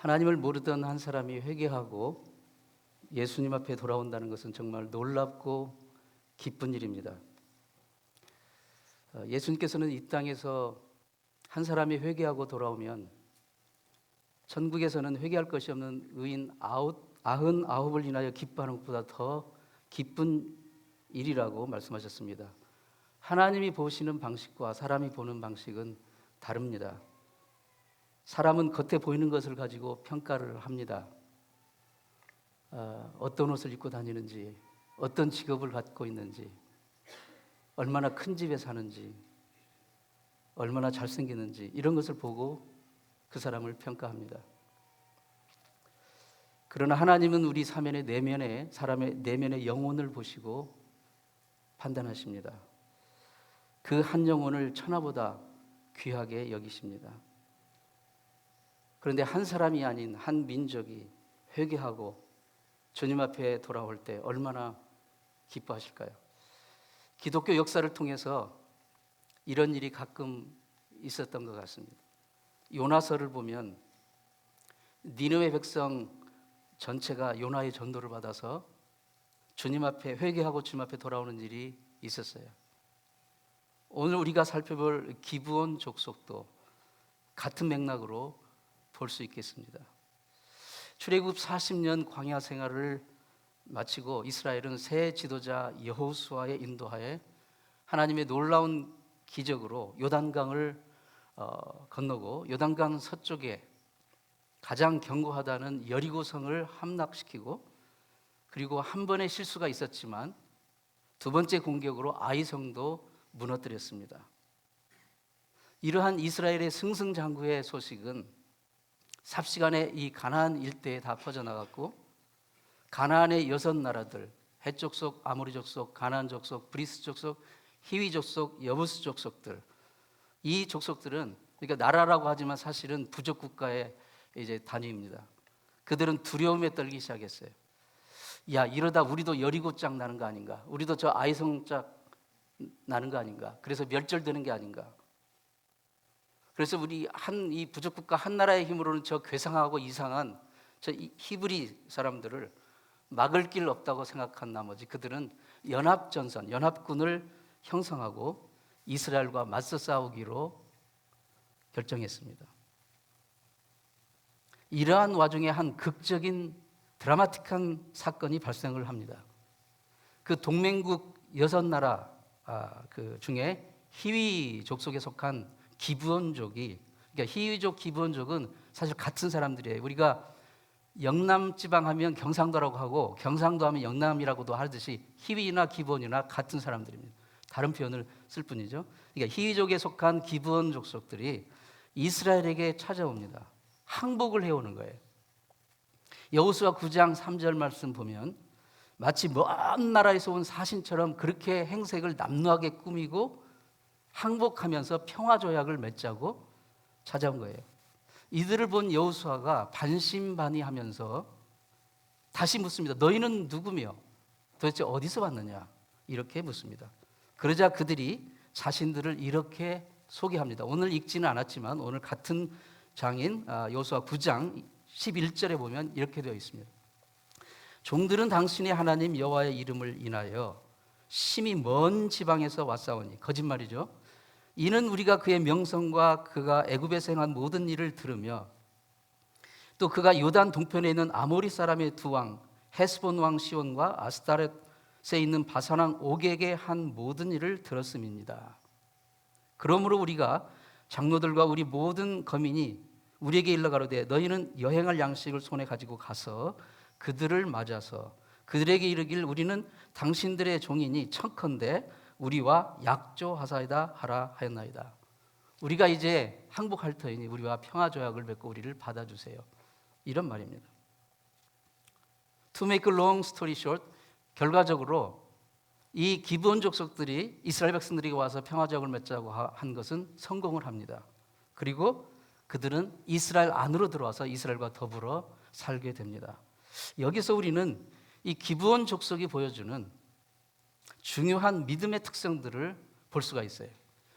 하나님을 모르던 한 사람이 회개하고 예수님 앞에 돌아온다는 것은 정말 놀랍고 기쁜 일입니다. 어, 예수님께서는 이 땅에서 한 사람이 회개하고 돌아오면 천국에서는 회개할 것이 없는 의인 아홉 아흔 아홉을 인하여 기뻐하는 것보다 더 기쁜 일이라고 말씀하셨습니다. 하나님이 보시는 방식과 사람이 보는 방식은 다릅니다. 사람은 겉에 보이는 것을 가지고 평가를 합니다. 어, 어떤 옷을 입고 다니는지, 어떤 직업을 갖고 있는지, 얼마나 큰 집에 사는지, 얼마나 잘생기는지 이런 것을 보고 그 사람을 평가합니다. 그러나 하나님은 우리 사면의 내면에 사람의 내면의 영혼을 보시고 판단하십니다. 그 한 영혼을 천하보다 귀하게 여기십니다. 그런데 한 사람이 아닌 한 민족이 회개하고 주님 앞에 돌아올 때 얼마나 기뻐하실까요? 기독교 역사를 통해서 이런 일이 가끔 있었던 것 같습니다. 요나서를 보면 니느웨 백성 전체가 요나의 전도를 받아서 주님 앞에 회개하고 주님 앞에 돌아오는 일이 있었어요. 오늘 우리가 살펴볼 기브온 족속도 같은 맥락으로 볼 수 있겠습니다. 출애굽 40년 광야 생활을 마치고 이스라엘은 새 지도자 여호수아의 인도하에 하나님의 놀라운 기적으로 요단강을 어, 건너고 요단강 서쪽에 가장 견고하다는 여리고성을 함락시키고 그리고 한 번의 실수가 있었지만 두 번째 공격으로 아이성도 무너뜨렸습니다. 이러한 이스라엘의 승승장구의 소식은 삽시간에 이 가나안 일대에 다 퍼져나갔고 가나안의 여섯 나라들 헷 족속, 아모리 족 속, 가나안 족속, 브리스 족속, 히위 족속, 여부스 족속들 이 족속들은 그러니까 나라라고 하지만 사실은 부족 국가의 이제 단위입니다. 그들은 두려움에 떨기 시작했어요. 야 이러다 우리도 여리고짝 나는 거 아닌가? 우리도 저 아이성짝 나는 거 아닌가? 그래서 멸절되는 게 아닌가? 그래서 우리 한 이 부족 국가 한 나라의 힘으로는 저 괴상하고 이상한 저 히브리 사람들을 막을 길 없다고 생각한 나머지 그들은 연합 전선, 연합군을 형성하고 이스라엘과 맞서 싸우기로 결정했습니다. 이러한 와중에 한 극적인 드라마틱한 사건이 발생을 합니다. 그 동맹국 여섯 나라 아, 그 중에 히위 족속에 속한 기브온족이 그러니까 히위족 기브온족은 사실 같은 사람들이에요. 우리가 영남 지방 하면 경상도라고 하고 경상도 하면 영남이라고도 하듯이 히위나 기브온이나 같은 사람들입니다. 다른 표현을 쓸 뿐이죠. 그러니까 히위족에 속한 기브온 족속들이 이스라엘에게 찾아옵니다. 항복을 해오는 거예요. 여호수아 9장 3절 말씀 보면 마치 먼 나라에서 온 사신처럼 그렇게 행색을 남루하게 꾸미고 항복하면서 평화 조약을 맺자고 찾아온 거예요. 이들을 본 여호수아가 반신반의하면서 다시 묻습니다. 너희는 누구며 도대체 어디서 왔느냐? 이렇게 묻습니다. 그러자 그들이 자신들을 이렇게 소개합니다. 오늘 읽지는 않았지만 오늘 같은 장인 아, 여호수아 9장 11절에 보면 이렇게 되어 있습니다. 종들은 당신의 하나님 여호와의 이름을 인하여 심히 먼 지방에서 왔사오니 거짓말이죠. 이는 우리가 그의 명성과 그가 애굽에서 행한 모든 일을 들으며 또 그가 요단 동편에 있는 아모리 사람의 두 왕 헤스본 왕 시온과 아스타렛에 있는 바산 왕 옥에게 한 모든 일을 들었음입니다. 그러므로 우리가 장로들과 우리 모든 거민이 우리에게 일러 가로되 너희는 여행할 양식을 손에 가지고 가서 그들을 맞아서 그들에게 이르길 우리는 당신들의 종이니 청컨대 우리와 약조하사이다 하라 하였나이다. 우리가 이제 항복할 터이니 우리와 평화 조약을 맺고 우리를 받아주세요. 이런 말입니다. To make a long story short, 결과적으로 이 기브온 족속들이 이스라엘 백성들에게 와서 평화 조약을 맺자고 한 것은 성공을 합니다. 그리고 그들은 이스라엘 안으로 들어와서 이스라엘과 더불어 살게 됩니다. 여기서 우리는 이 기브온 족속이 보여주는 중요한 믿음의 특성들을 볼 수가 있어요.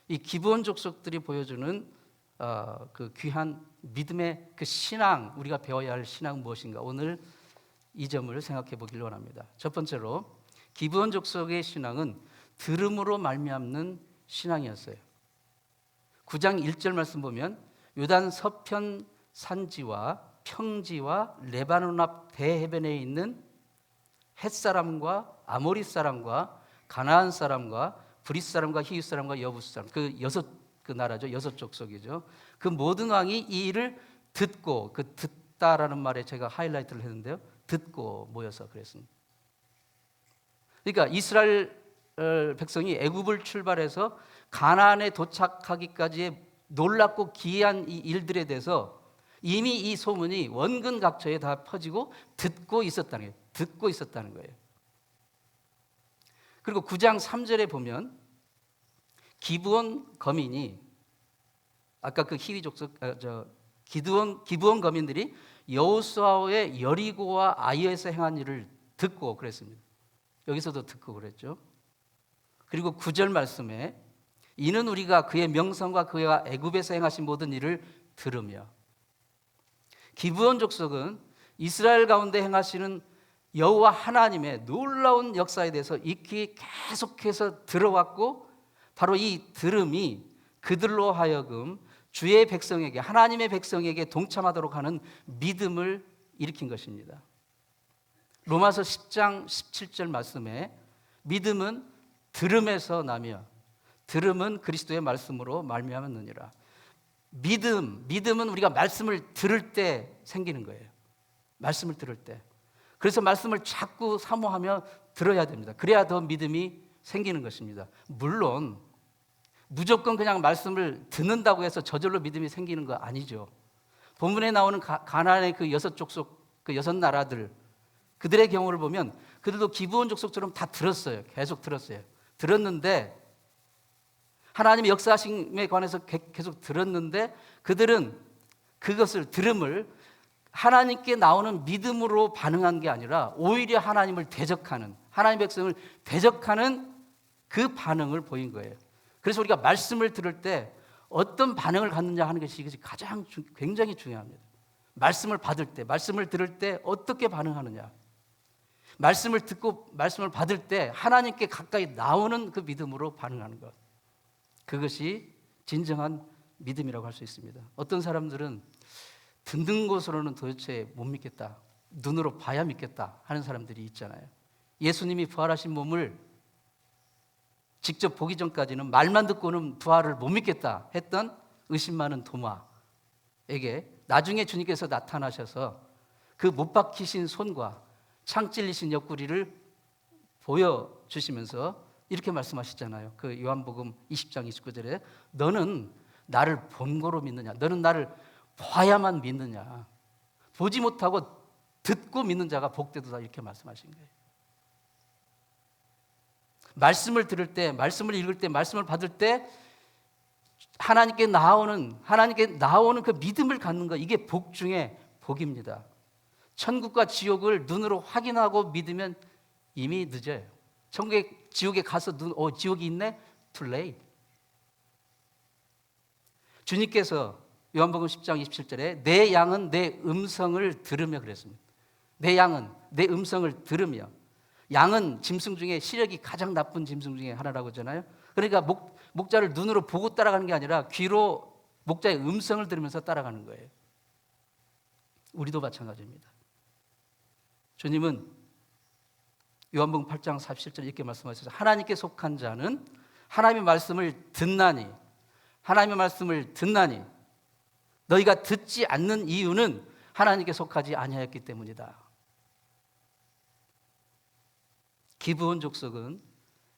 이 기브온 족속들이 보여주는 어, 그 귀한 믿음의 그 신앙 우리가 배워야 할 신앙 무엇인가 오늘 이 점을 생각해 보길 원합니다. 첫 번째로 기브온 족속의 신앙은 들음으로 말미암는 신앙이었어요. 9장 1절 말씀 보면 요단 서편 산지와 평지와 레바논 앞 대해변에 있는 헷 사람과 아모리 사람과 가나안 사람과 브릿 사람과 히윗 사람과 여부스 사람 그 여섯 그 나라죠 여섯 족속이죠 그 모든 왕이 이 일을 듣고 그 듣다라는 말에 제가 하이라이트를 했는데요 듣고 모여서 그랬습니다. 그러니까 이스라엘 어, 백성이 애굽을 출발해서 가나안에 도착하기까지의 놀랍고 기이한 이 일들에 대해서 이미 이 소문이 원근 각처에 다 퍼지고 듣고 있었다는 거예요. 듣고 있었다는 거예요. 그리고 9장 3절에 보면 기브온 거민이 아까 그 히위 족속 아, 저 기드온 기브온 거민들이 여호수아의 여리고와 아이에서 행한 일을 듣고 그랬습니다. 여기서도 듣고 그랬죠. 그리고 9절 말씀에 이는 우리가 그의 명성과 그가 애굽에서 행하신 모든 일을 들으며 기브온 족속은 이스라엘 가운데 행하시는 여호와 하나님의 놀라운 역사에 대해서 익히 계속해서 들어왔고 바로 이 들음이 그들로 하여금 주의 백성에게 하나님의 백성에게 동참하도록 하는 믿음을 일으킨 것입니다. 로마서 10장 17절 말씀에 믿음은 들음에서 나며 들음은 그리스도의 말씀으로 말미암았느니라. 믿음, 믿음은 우리가 말씀을 들을 때 생기는 거예요. 말씀을 들을 때. 그래서 말씀을 자꾸 사모하며 들어야 됩니다. 그래야 더 믿음이 생기는 것입니다. 물론 무조건 그냥 말씀을 듣는다고 해서 저절로 믿음이 생기는 거 아니죠. 본문에 나오는 가, 가나안의 그 여섯 족속 그 여섯 나라들 그들의 경우를 보면 그들도 기브온 족속처럼 다 들었어요. 계속 들었어요. 들었는데 하나님의 역사심에 관해서 계속 들었는데 그들은 그것을 들음을 하나님께 나오는 믿음으로 반응한 게 아니라 오히려 하나님을 대적하는 하나님 백성을 대적하는 그 반응을 보인 거예요. 그래서 우리가 말씀을 들을 때 어떤 반응을 갖느냐 하는 것이 이것이 가장 주, 굉장히 중요합니다. 말씀을 받을 때, 말씀을 들을 때 어떻게 반응하느냐. 말씀을 듣고 말씀을 받을 때 하나님께 가까이 나오는 그 믿음으로 반응하는 것. 그것이 진정한 믿음이라고 할 수 있습니다. 어떤 사람들은 듣는 것으로는 도대체 못 믿겠다. 눈으로 봐야 믿겠다 하는 사람들이 있잖아요. 예수님이 부활하신 몸을 직접 보기 전까지는 말만 듣고는 부활을 못 믿겠다 했던 의심 많은 도마에게 나중에 주님께서 나타나셔서 그 못 박히신 손과 창 찔리신 옆구리를 보여주시면서 이렇게 말씀하시잖아요. 그 요한복음 20장 29절에 너는 나를 본 거로 믿느냐? 너는 나를 봐야만 믿느냐? 보지 못하고 듣고 믿는 자가 복되도다 이렇게 말씀하신 거예요. 말씀을 들을 때, 말씀을 읽을 때, 말씀을 받을 때 하나님께 나오는 하나님께 나오는 그 믿음을 갖는 것 이게 복 중에 복입니다. 천국과 지옥을 눈으로 확인하고 믿으면 이미 늦어요. 천국에 지옥에 가서 눈, 어 지옥이 있네. too. 주님께서 요한복음 10장 27절에 내 양은 내 음성을 들으며 그랬습니다. 내 양은 내 음성을 들으며 양은 짐승 중에 시력이 가장 나쁜 짐승 중에 하나라고 하잖아요. 그러니까 목, 목자를 눈으로 보고 따라가는 게 아니라 귀로 목자의 음성을 들으면서 따라가는 거예요. 우리도 마찬가지입니다. 주님은 요한복음 8장 47절 이렇게 말씀하셔서 하나님께 속한 자는 하나님의 말씀을 듣나니 하나님의 말씀을 듣나니 너희가 듣지 않는 이유는 하나님께 속하지 아니하였기 때문이다. 기브온 족속은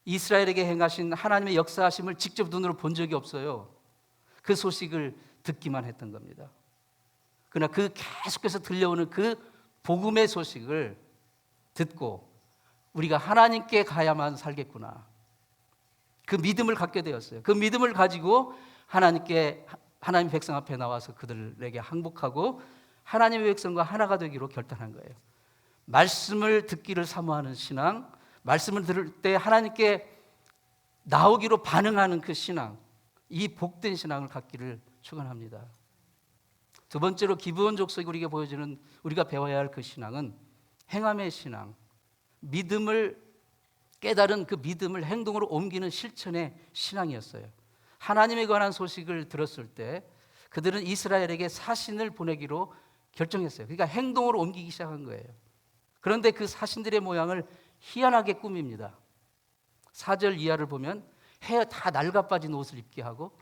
이스라엘에게 행하신 하나님의 역사하심을 직접 눈으로 본 적이 없어요. 그 소식을 듣기만 했던 겁니다. 그러나 그 계속해서 들려오는 그 복음의 소식을 듣고 우리가 하나님께 가야만 살겠구나. 그 믿음을 갖게 되었어요. 그 믿음을 가지고 하나님께 하나님 백성 앞에 나와서 그들에게 항복하고 하나님의 백성과 하나가 되기로 결단한 거예요. 말씀을 듣기를 사모하는 신앙, 말씀을 들을 때 하나님께 나오기로 반응하는 그 신앙, 이 복된 신앙을 갖기를 축원합니다. 두 번째로 기본 족속이 우리에게 보여주는 우리가 배워야 할 그 신앙은 행함의 신앙, 믿음을 깨달은 그 믿음을 행동으로 옮기는 실천의 신앙이었어요. 하나님에 관한 소식을 들었을 때 그들은 이스라엘에게 사신을 보내기로 결정했어요. 그러니까 행동으로 옮기기 시작한 거예요. 그런데 그 사신들의 모양을 희한하게 꾸밉니다. 4절 이하를 보면 해 다 낡아 빠진 옷을 입게 하고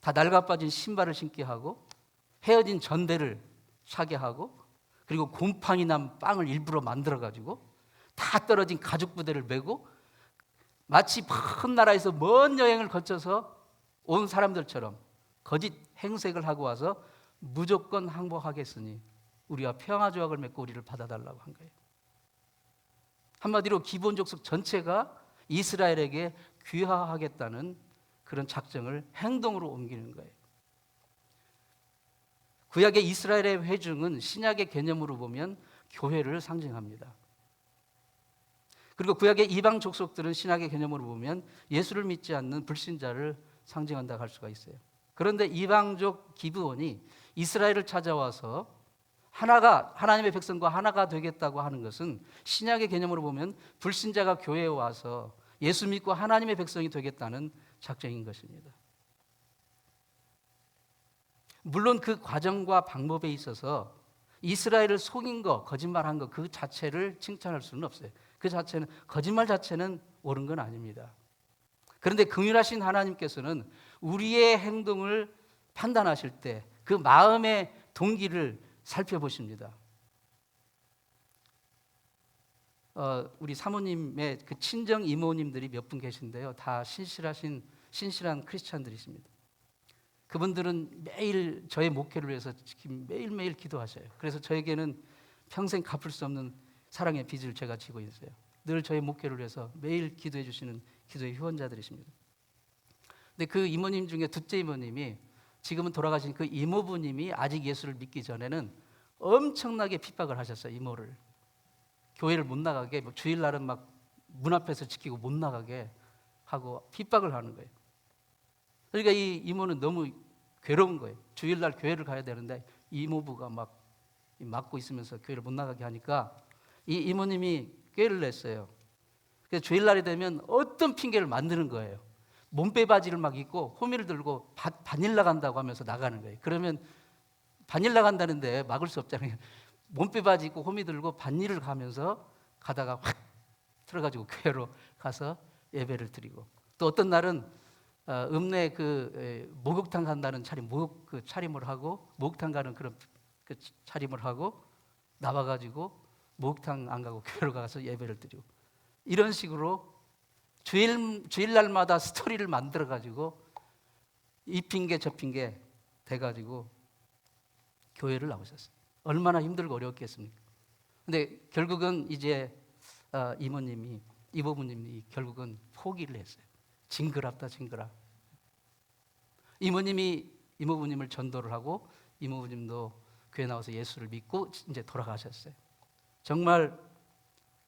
다 낡아 빠진 신발을 신게 하고 헤어진 전대를 사게 하고 그리고 곰팡이 난 빵을 일부러 만들어 가지고 다 떨어진 가죽 부대를 메고 마치 먼 나라에서 먼 여행을 거쳐서 온 사람들처럼 거짓 행색을 하고 와서 무조건 항복하겠으니 우리와 평화 조약을 맺고 우리를 받아달라고 한 거예요. 한마디로 기본 족속 전체가 이스라엘에게 귀화하겠다는 그런 작정을 행동으로 옮기는 거예요. 구약의 이스라엘의 회중은 신약의 개념으로 보면 교회를 상징합니다. 그리고 구약의 이방 족속들은 신약의 개념으로 보면 예수를 믿지 않는 불신자를 상징한다고 할 수가 있어요. 그런데 이방족 기브온이 이스라엘을 찾아와서 하나가 하나님의 백성과 하나가 되겠다고 하는 것은 신약의 개념으로 보면 불신자가 교회에 와서 예수 믿고 하나님의 백성이 되겠다는 작정인 것입니다. 물론 그 과정과 방법에 있어서 이스라엘을 속인 거, 거짓말한 거 그 자체를 칭찬할 수는 없어요. 그 자체는 거짓말 자체는 옳은 건 아닙니다. 그런데 긍휼하신 하나님께서는 우리의 행동을 판단하실 때 그 마음의 동기를 살펴보십니다. 어, 우리 사모님의 그 친정 이모님들이 몇 분 계신데요. 다 신실하신 신실한 크리스찬들이십니다. 그분들은 매일 저의 목회를 위해서 매일 매일 기도하셔요. 그래서 저에게는 평생 갚을 수 없는 사랑의 빚을 제가 지고 있어요. 늘 저의 목회를 위해서 매일 기도해 주시는 기도의 후원자들이십니다. 근데 그 이모님 중에 둘째 이모님이 지금은 돌아가신 그 이모부님이 아직 예수를 믿기 전에는 엄청나게 핍박을 하셨어요. 이모를 교회를 못 나가게 뭐 주일날은 막 문 앞에서 지키고 못 나가게 하고 핍박을 하는 거예요. 그러니까 이 이모는 너무 괴로운 거예요. 주일날 교회를 가야 되는데 이모부가 막 막고 있으면서 교회를 못 나가게 하니까 이 이모님이 꾀를 냈어요. 그래서 주일날이 되면 어떤 핑계를 만드는 거예요. 몸빼 바지를 막 입고 호미를 들고 바, 바닐라 간다고 하면서 나가는 거예요. 그러면 바닐라 간다는데 막을 수 없잖아요. 몸빼 바지 입고 호미 들고 반일을 가면서 가다가 확 들어가지고 교회로 가서 예배를 드리고 또 어떤 날은 어, 읍내 그 에, 목욕탕 간다는 차림 목욕 그 차림을 하고 목욕탕 가는 그런 그 차림을 하고 나와가지고 목욕탕 안 가고 교회로 가서 예배를 드리고 이런 식으로 주일 주일날마다 스토리를 만들어 가지고 이 핑계 저 핑계 돼 가지고 교회를 나오셨어요. 얼마나 힘들고 어려웠겠습니까? 근데 결국은 이제 어, 이모님이 이모부님이 결국은 포기를 했어요. 징그럽다 징그럽. 이모님이 이모부님을 전도를 하고 이모부님도 교회 나와서 예수를 믿고 이제 돌아가셨어요. 정말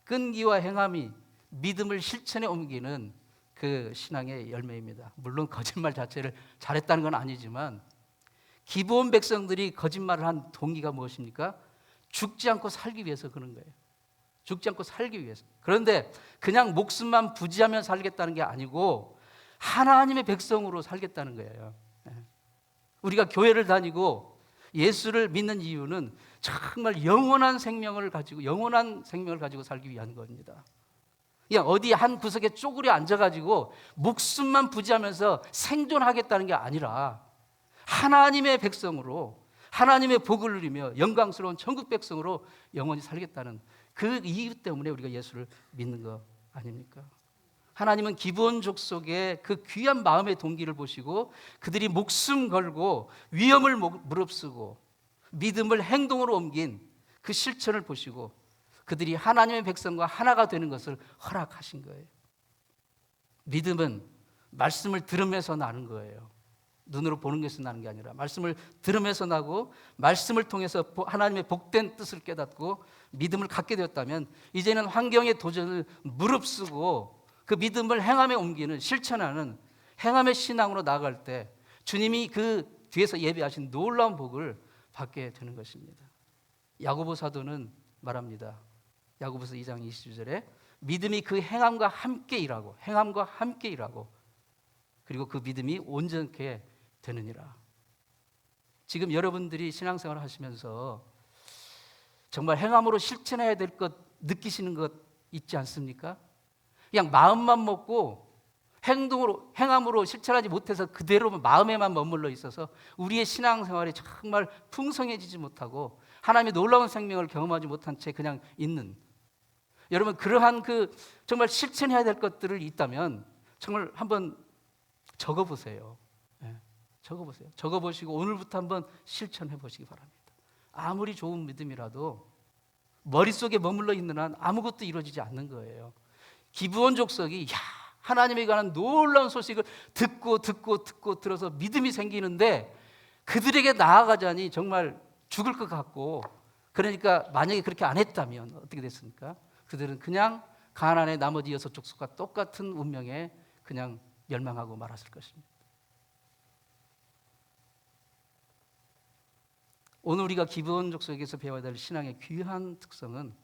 끈기와 행함이 믿음을 실천에 옮기는 그 신앙의 열매입니다. 물론 거짓말 자체를 잘했다는 건 아니지만 기본 백성들이 거짓말을 한 동기가 무엇입니까? 죽지 않고 살기 위해서 그런 거예요. 죽지 않고 살기 위해서. 그런데 그냥 목숨만 부지하며 살겠다는 게 아니고 하나님의 백성으로 살겠다는 거예요. 예. 우리가 교회를 다니고 예수를 믿는 이유는 정말 영원한 생명을 가지고 영원한 생명을 가지고 살기 위한 겁니다. 그냥 어디 한 구석에 쪼그려 앉아가지고 목숨만 부지하면서 생존하겠다는 게 아니라 하나님의 백성으로 하나님의 복을 누리며 영광스러운 천국 백성으로 영원히 살겠다는 그 이유 때문에 우리가 예수를 믿는 거 아닙니까? 하나님은 기본 족속의 그 귀한 마음의 동기를 보시고 그들이 목숨 걸고 위험을 무릅쓰고 믿음을 행동으로 옮긴 그 실천을 보시고 그들이 하나님의 백성과 하나가 되는 것을 허락하신 거예요. 믿음은 말씀을 들으면서 나는 거예요. 눈으로 보는 것에서 나는 게 아니라 말씀을 들으면서 나고 말씀을 통해서 하나님의 복된 뜻을 깨닫고 믿음을 갖게 되었다면 이제는 환경의 도전을 무릅쓰고 그 믿음을 행함에 옮기는 실천하는 행함의 신앙으로 나아갈 때 주님이 그 뒤에서 예배하신 놀라운 복을 받게 되는 것입니다. 야고보 사도는 말합니다. 야고보서 2장 22절에 믿음이 그 행함과 함께 일하고 행함과 함께 일하고 그리고 그 믿음이 온전케 되느니라. 지금 여러분들이 신앙생활을 하시면서 정말 행함으로 실천해야 될 것 느끼시는 것 있지 않습니까? 그냥 마음만 먹고 행동으로 행함으로 실천하지 못해서 그대로 마음에만 머물러 있어서 우리의 신앙생활이 정말 풍성해지지 못하고 하나님의 놀라운 생명을 경험하지 못한 채 그냥 있는 여러분 그러한 그 정말 실천해야 될 것들을 있다면 정말 한번 적어 보세요. 예, 적어 보세요. 적어 보시고 오늘부터 한번 실천해 보시기 바랍니다. 아무리 좋은 믿음이라도 머릿속에 머물러 있는 한 아무것도 이루어지지 않는 거예요. 기브온 족속이 야 하나님에 관한 놀라운 소식을 듣고 듣고 듣고 들어서 믿음이 생기는데 그들에게 나아가자니 정말 죽을 것 같고 그러니까 만약에 그렇게 안 했다면 어떻게 됐습니까? 그들은 그냥 가나안의 나머지 여섯 족속과 똑같은 운명에 그냥 멸망하고 말았을 것입니다. 오늘 우리가 기브온 족속에서 배워야 될 신앙의 귀한 특성은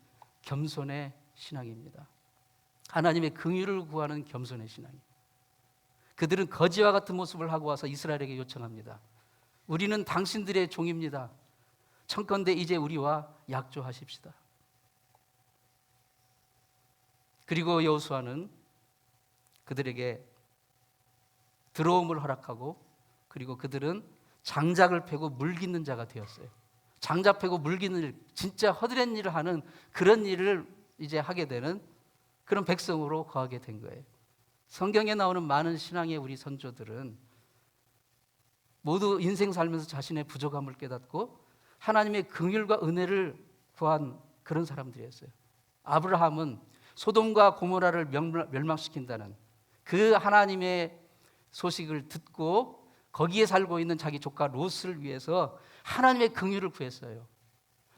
겸손의 신앙입니다. 하나님의 긍휼을 구하는 겸손의 신앙이. 그들은 거지와 같은 모습을 하고 와서 이스라엘에게 요청합니다. 우리는 당신들의 종입니다. 청컨대 이제 우리와 약조하십시다. 그리고 여호수아는 그들에게 들어옴을 허락하고 그리고 그들은 장작을 패고 물 깃는 자가 되었어요. 장작 패고 물 깃는 일, 진짜 허드렛 일을 하는 그런 일을 이제 하게 되는 그런 백성으로 거하게 된 거예요. 성경에 나오는 많은 신앙의 우리 선조들은 모두 인생 살면서 자신의 부족함을 깨닫고 하나님의 긍휼과 은혜를 구한 그런 사람들이었어요. 아브라함은 소돔과 고모라를 멸망시킨다는 그 하나님의 소식을 듣고 거기에 살고 있는 자기 조카 롯을 위해서 하나님의 긍휼을 구했어요.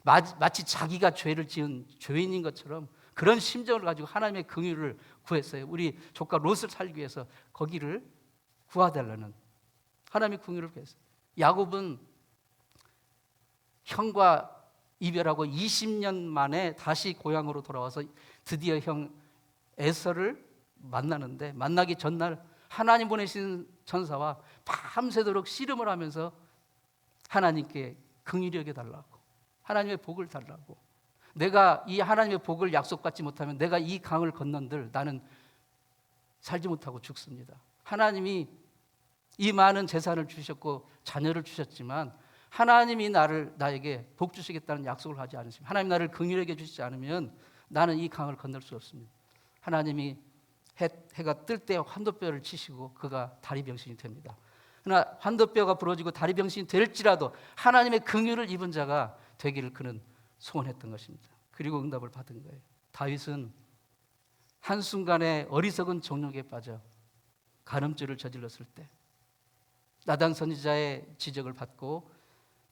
마치 자기가 죄를 지은 죄인인 것처럼 그런 심정을 가지고 하나님의 긍휼을 구했어요. 우리 조카 롯을 살기 위해서 거기를 구하달라는 하나님의 긍휼을 구했어요. 야곱은 형과 이별하고 20년 만에 다시 고향으로 돌아와서 드디어 형 에서를 만나는데 만나기 전날 하나님 보내신 천사와 밤새도록 씨름을 하면서 하나님께 여겨 달라고 하나님의 복을 달라고 내가 이 하나님의 복을 약속받지 못하면 내가 이 강을 건넌들 나는 살지 못하고 죽습니다. 하나님이 이 많은 재산을 주셨고 자녀를 주셨지만 하나님이 나를 나에게 복 주시겠다는 약속을 하지 않으시면 하나님 나를 긍휼하게 주시지 않으면 나는 이 강을 건널 수 없습니다. 하나님이 해, 해가 뜰 때 환도뼈를 치시고 그가 다리 병신이 됩니다. 그러나 환도뼈가 부러지고 다리 병신이 될지라도 하나님의 긍휼을 입은 자가 되기를 그는 소원했던 것입니다. 그리고 응답을 받은 거예요. 다윗은 한순간에 어리석은 정욕에 빠져 간음죄를 저질렀을 때 나단 선지자의 지적을 받고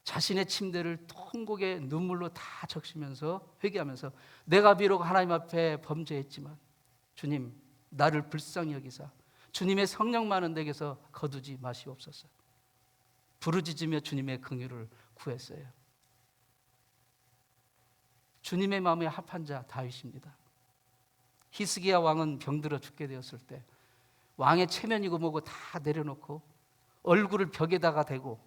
자신의 침대를 통곡의 눈물로 다 적시면서 회개하면서 내가 비록 하나님 앞에 범죄했지만 주님 나를 불쌍히 여기사 주님의 성령 많은 댁에서 거두지 마시옵소서. 부르짖으며 주님의 긍휼을 구했어요. 주님의 마음에 합한 자 다윗입니다. 히스기야 왕은 병들어 죽게 되었을 때 왕의 체면이고 뭐고 다 내려놓고 얼굴을 벽에다가 대고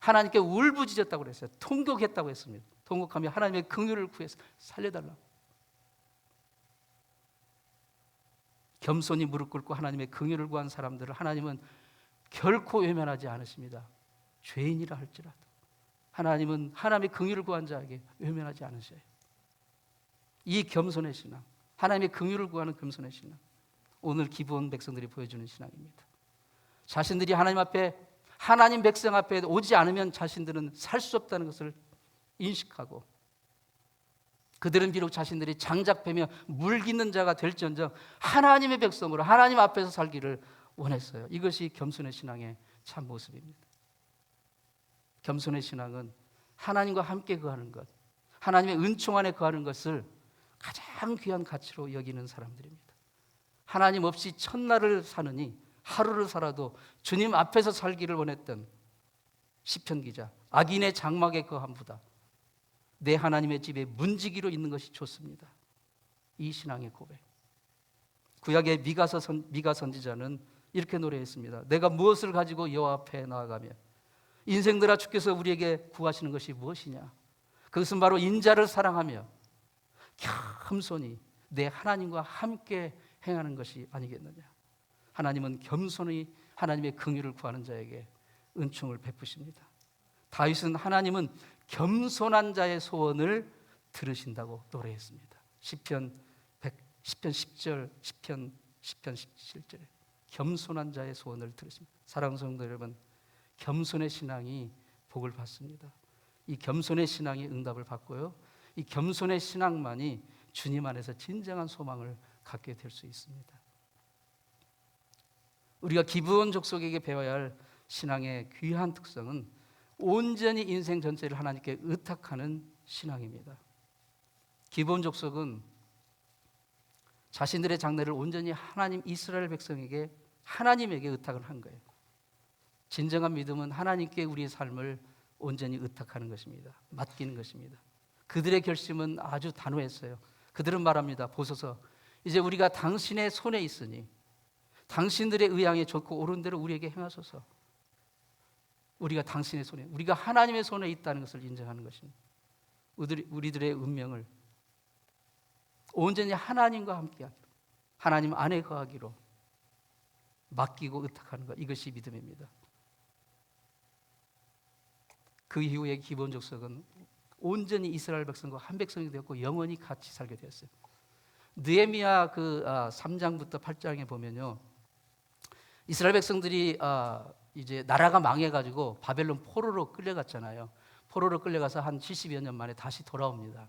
하나님께 울부짖었다고 그랬어요. 통곡했다고 했습니다. 통곡하며 하나님의 긍휼을 구해서 살려달라고. 겸손히 무릎 꿇고 하나님의 긍휼을 구한 사람들을 하나님은 결코 외면하지 않으십니다. 죄인이라 할지라도 하나님은 하나님의 긍휼을 구한 자에게 외면하지 않으셔요. 이 겸손의 신앙, 하나님의 긍휼을 구하는 겸손의 신앙. 오늘 기부온 백성들이 보여주는 신앙입니다. 자신들이 하나님 앞에 하나님 백성 앞에 오지 않으면 자신들은 살 수 없다는 것을 인식하고 그들은 비록 자신들이 장작패며 물깃는 자가 될지언정 하나님의 백성으로 하나님 앞에서 살기를 원했어요. 이것이 겸손의 신앙의 참 모습입니다. 겸손의 신앙은 하나님과 함께 거하는 것, 하나님의 은총 안에 거하는 것을 가장 귀한 가치로 여기는 사람들입니다. 하나님 없이 첫날을 사느니 하루를 살아도 주님 앞에서 살기를 원했던 시편 기자 악인의 장막에 거함보다 내 하나님의 집에 문지기로 있는 것이 좋습니다. 이 신앙의 고백. 구약의 미가서 선, 미가 선지자는 이렇게 노래했습니다. 내가 무엇을 가지고 여호와 앞에 나아가며 인생들아 주께서 우리에게 구하시는 것이 무엇이냐? 그것은 바로 인자를 사랑하며 겸손히 내 하나님과 함께 행하는 것이 아니겠느냐? 하나님은 겸손히 하나님의 긍휼을 구하는 자에게 은총을 베푸십니다. 다윗은 하나님은 겸손한 자의 소원을 들으신다고 노래했습니다. 시편 100, 시편 10절, 시편 10편 17절에 겸손한 자의 소원을 들으십니다. 사랑하는 성도 여러분, 겸손의 신앙이 복을 받습니다. 이 겸손의 신앙이 응답을 받고요. 이 겸손의 신앙만이 주님 안에서 진정한 소망을 갖게 될 수 있습니다. 우리가 기부원 족속에게 배워야 할 신앙의 귀한 특성은 온전히 인생 전체를 하나님께 의탁하는 신앙입니다. 기본 족속은 자신들의 장래를 온전히 하나님 이스라엘 백성에게 하나님에게 의탁을 한 거예요. 진정한 믿음은 하나님께 우리의 삶을 온전히 의탁하는 것입니다. 맡기는 것입니다. 그들의 결심은 아주 단호했어요. 그들은 말합니다. 보소서 이제 우리가 당신의 손에 있으니 당신들의 의향에 좋고 옳은 대로 우리에게 행하소서. 우리가 당신의 손에, 우리가 하나님의 손에 있다는 것을 인정하는 것입니다. 우리들의 운명을 온전히 하나님과 함께하기로, 하나님 안에 거하기로 맡기고 의탁하는 것 이것이 믿음입니다. 그 이후에 기본 족속은 온전히 이스라엘 백성과 한 백성이 되었고 영원히 같이 살게 되었어요. 느헤미야 그 3장부터 아, 8장에 보면요. 이스라엘 백성들이 아, 이제 나라가 망해가지고 바벨론 포로로 끌려갔잖아요. 포로로 끌려가서 한 70여 년 만에 다시 돌아옵니다.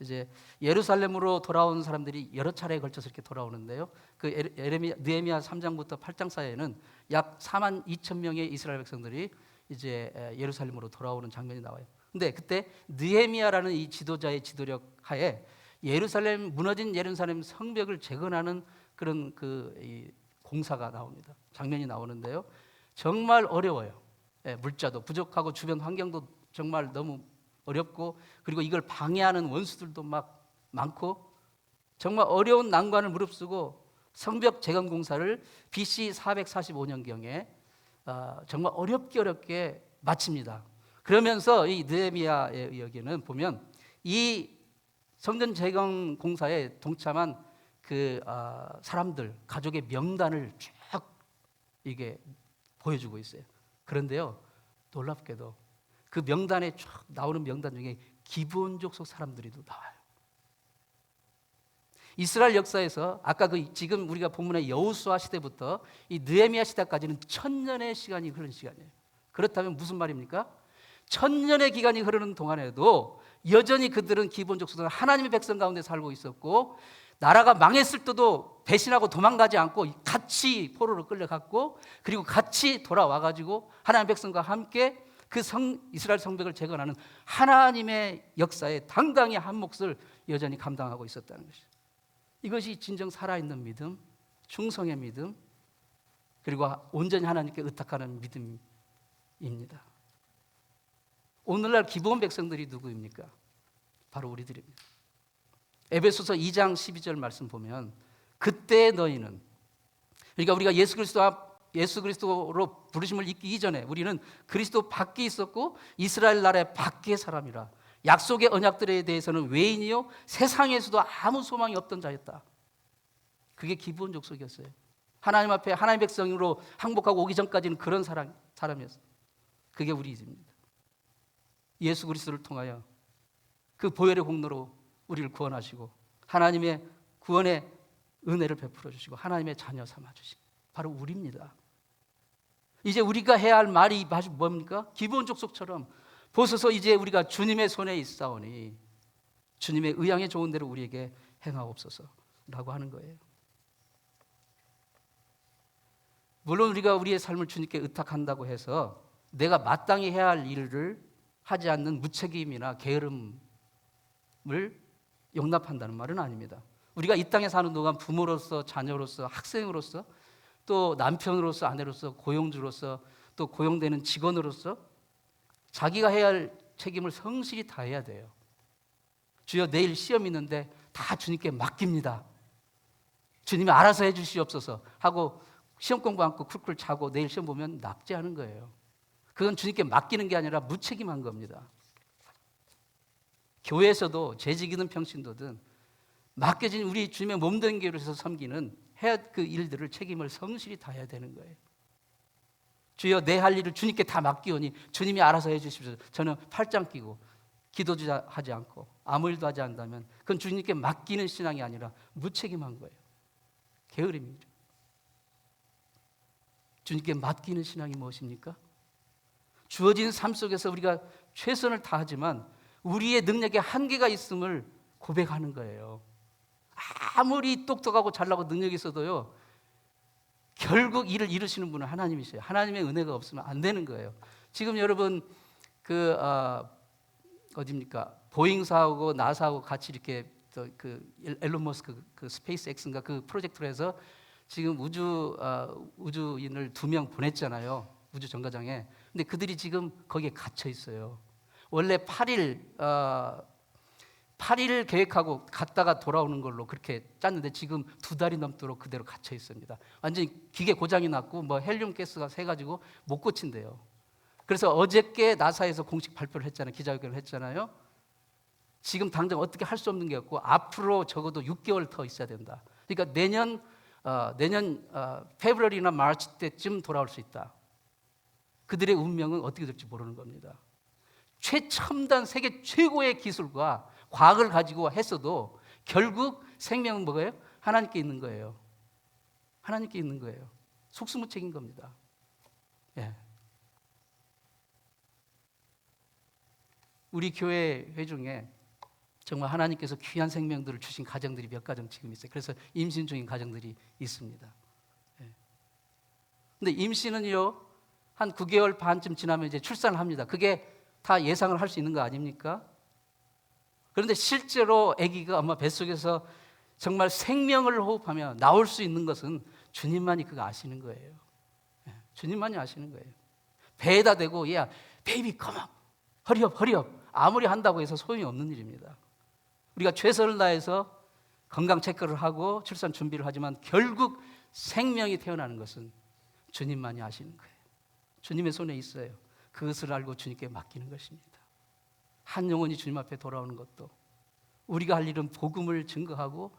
이제 예루살렘으로 돌아온 사람들이 여러 차례에 걸쳐서 이렇게 돌아오는데요. 그 에레미 느헤미야 3장부터 8장 사이에는 약 4만 2천 명의 이스라엘 백성들이 이제 예루살렘으로 돌아오는 장면이 나와요. 근데 그때 느헤미야라는 이 지도자의 지도력 하에 예루살렘 무너진 예루살렘 성벽을 재건하는 그런 그 공사가 나옵니다. 장면이 나오는데요. 정말 어려워요. 예, 물자도 부족하고 주변 환경도 정말 너무 어렵고 그리고 이걸 방해하는 원수들도 막 많고 정말 어려운 난관을 무릅쓰고 성벽 재건 공사를 BC 445년경에 어, 정말 어렵게 어렵게 마칩니다. 그러면서 이 느헤미야의 여기는 보면 이 성전 재건 공사에 동참한 그 어, 사람들 가족의 명단을 쭉 이게 보여주고 있어요. 그런데요 놀랍게도 그 명단에 쫙 나오는 명단 중에 기본족 속 사람들이도 나와요. 이스라엘 역사에서 아까 그 지금 우리가 본문의 여호수아 시대부터 이 느헤미야 시대까지는 천년의 시간이 흐른 시간이에요. 그렇다면 무슨 말입니까? 천년의 기간이 흐르는 동안에도 여전히 그들은 기본적 수단 하나님의 백성 가운데 살고 있었고 나라가 망했을 때도 배신하고 도망가지 않고 같이 포로로 끌려갔고 그리고 같이 돌아와 가지고 하나님의 백성과 함께 그 성, 이스라엘 성벽을 재건하는 하나님의 역사에 당당히 한 몫을 여전히 감당하고 있었다는 것이죠. 이것이 진정 살아있는 믿음, 충성의 믿음, 그리고 온전히 하나님께 의탁하는 믿음입니다. 오늘날 기본 백성들이 누구입니까? 바로 우리들입니다. 에베소서 2장 12절 말씀 보면 그때 너희는 그러니까 우리가 예수 그리스도 앞 예수 그리스도로 부르심을 잊기 이전에 우리는 그리스도 밖에 있었고 이스라엘 나라의 밖의 사람이라 약속의 언약들에 대해서는 외인이요 세상에서도 아무 소망이 없던 자였다. 그게 기본 족속이었어요. 하나님 앞에 하나님 백성으로 항복하고 오기 전까지는 그런 사람 사람이었어요. 그게 우리입니다. 예수 그리스도를 통하여 그 보혈의 공로로 우리를 구원하시고 하나님의 구원의 은혜를 베풀어 주시고 하나님의 자녀 삼아 주시고 바로 우리입니다. 이제 우리가 해야 할 말이 뭡니까? 기본 족속처럼 보소서 이제 우리가 주님의 손에 있사오니 주님의 의향에 좋은 대로 우리에게 행하옵소서라고 하는 거예요. 물론 우리가 우리의 삶을 주님께 의탁한다고 해서 내가 마땅히 해야 할 일을 하지 않는 무책임이나 게으름을 용납한다는 말은 아닙니다. 우리가 이 땅에 사는 동안 부모로서 자녀로서 학생으로서 또 남편으로서 아내로서 고용주로서 또 고용되는 직원으로서 자기가 해야 할 책임을 성실히 다해야 돼요. 주여 내일 시험 있는데 다 주님께 맡깁니다. 주님이 알아서 해 주시옵소서 하고 시험 공부 않고 쿨쿨 자고 내일 시험 보면 납치하는 거예요. 그건 주님께 맡기는 게 아니라 무책임한 겁니다. 교회에서도 재직이든 평신도든 맡겨진 우리 주님의 몸된 교회에서 섬기는 해야 그 일들을 책임을 성실히 다해야 되는 거예요. 주여 내 할 일을 주님께 다 맡기오니 주님이 알아서 해주십시오. 저는 팔짱 끼고 기도도 하지 않고 아무 일도 하지 않다면 그건 주님께 맡기는 신앙이 아니라 무책임한 거예요. 게으름이죠. 주님께 맡기는 신앙이 무엇입니까? 주어진 삶 속에서 우리가 최선을 다하지만 우리의 능력에 한계가 있음을 고백하는 거예요. 아무리 똑똑하고 잘나고 능력이 있어도요. 결국 일을 이루시는 분은 하나님이세요. 하나님의 은혜가 없으면 안 되는 거예요. 지금 여러분 그 어, 어디입니까? 보잉사하고 나사하고 같이 이렇게 그 엘론 머스크 그 스페이스 X인가 그 프로젝트로 해서 지금 우주 어, 우주인을 두 명 보냈잖아요. 우주 정거장에. 근데 그들이 지금 거기에 갇혀 있어요. 원래 8일 어, 8일 계획하고 갔다가 돌아오는 걸로 그렇게 짰는데 지금 두 달이 넘도록 그대로 갇혀 있습니다. 완전히 기계 고장이 났고 뭐 헬륨 가스가 새 가지고 못 고친대요. 그래서 어저께 나사에서 공식 발표를 했잖아요. 기자회견을 했잖아요. 지금 당장 어떻게 할 수 없는 게 없고 앞으로 적어도 6개월 더 있어야 된다. 그러니까 내년 어, 내년 어, 페브러리나 마치 때쯤 돌아올 수 있다. 그들의 운명은 어떻게 될지 모르는 겁니다. 최첨단 세계 최고의 기술과 과학을 가지고 했어도 결국 생명은 뭐예요? 하나님께 있는 거예요. 하나님께 있는 거예요. 속수무책인 겁니다. 예. 우리 교회 회중에 정말 하나님께서 귀한 생명들을 주신 가정들이 몇 가정 지금 있어요. 그래서 임신 중인 가정들이 있습니다. 예. 근데 임신은요, 한 9개월 반쯤 지나면 이제 출산을 합니다. 그게 다 예상을 할 수 있는 거 아닙니까? 그런데 실제로 아기가 엄마 뱃속에서 정말 생명을 호흡하며 나올 수 있는 것은 주님만이 그거 아시는 거예요. 예, 주님만이 아시는 거예요. 배에다 대고 야 베이비 컴업 허리업 허리업 아무리 한다고 해서 소용이 없는 일입니다. 우리가 최선을 다해서 건강 체크를 하고 출산 준비를 하지만 결국 생명이 태어나는 것은 주님만이 아시는 거예요. 주님의 손에 있어요. 그것을 알고 주님께 맡기는 것입니다. 한 영혼이 주님 앞에 돌아오는 것도 우리가 할 일은 복음을 증거하고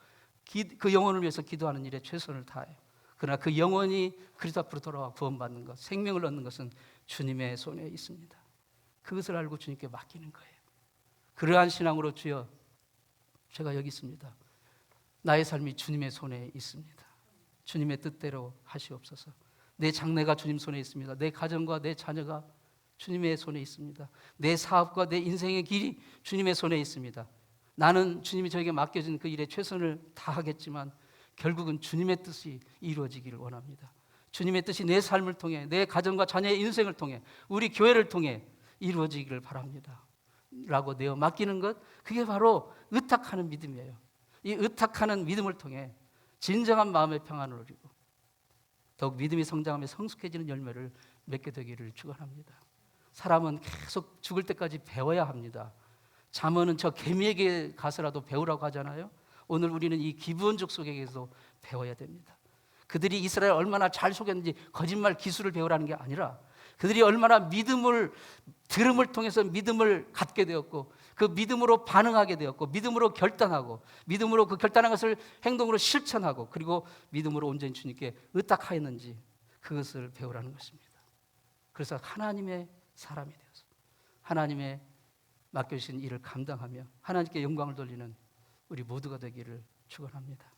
그 영혼을 위해서 기도하는 일에 최선을 다해요. 그러나 그 영혼이 그리스도 앞으로 돌아와 구원받는 것, 생명을 얻는 것은 주님의 손에 있습니다. 그것을 알고 주님께 맡기는 거예요. 그러한 신앙으로 주여 제가 여기 있습니다. 나의 삶이 주님의 손에 있습니다. 주님의 뜻대로 하시옵소서. 내 장래가 주님 손에 있습니다. 내 가정과 내 자녀가 주님의 손에 있습니다. 내 사업과 내 인생의 길이 주님의 손에 있습니다. 나는 주님이 저에게 맡겨진 그 일에 최선을 다하겠지만 결국은 주님의 뜻이 이루어지기를 원합니다. 주님의 뜻이 내 삶을 통해 내 가정과 자녀의 인생을 통해 우리 교회를 통해 이루어지기를 바랍니다. 라고 내어 맡기는 것 그게 바로 의탁하는 믿음이에요. 이 의탁하는 믿음을 통해 진정한 마음의 평안을 누리고 더욱 믿음이 성장하며 성숙해지는 열매를 맺게 되기를 축원합니다. 사람은 계속 죽을 때까지 배워야 합니다. 잠언은 저 개미에게 가서라도 배우라고 하잖아요. 오늘 우리는 이 기브온족 속에게서 배워야 됩니다. 그들이 이스라엘 얼마나 잘 속였는지 거짓말 기술을 배우라는 게 아니라 그들이 얼마나 믿음을 들음을 통해서 믿음을 갖게 되었고 그 믿음으로 반응하게 되었고 믿음으로 결단하고 믿음으로 그 결단한 것을 행동으로 실천하고 그리고 믿음으로 온전히 주님께 의탁하였는지 그것을 배우라는 것입니다. 그래서 하나님의 사람이 되어서 하나님의 맡겨주신 일을 감당하며 하나님께 영광을 돌리는 우리 모두가 되기를 축원합니다.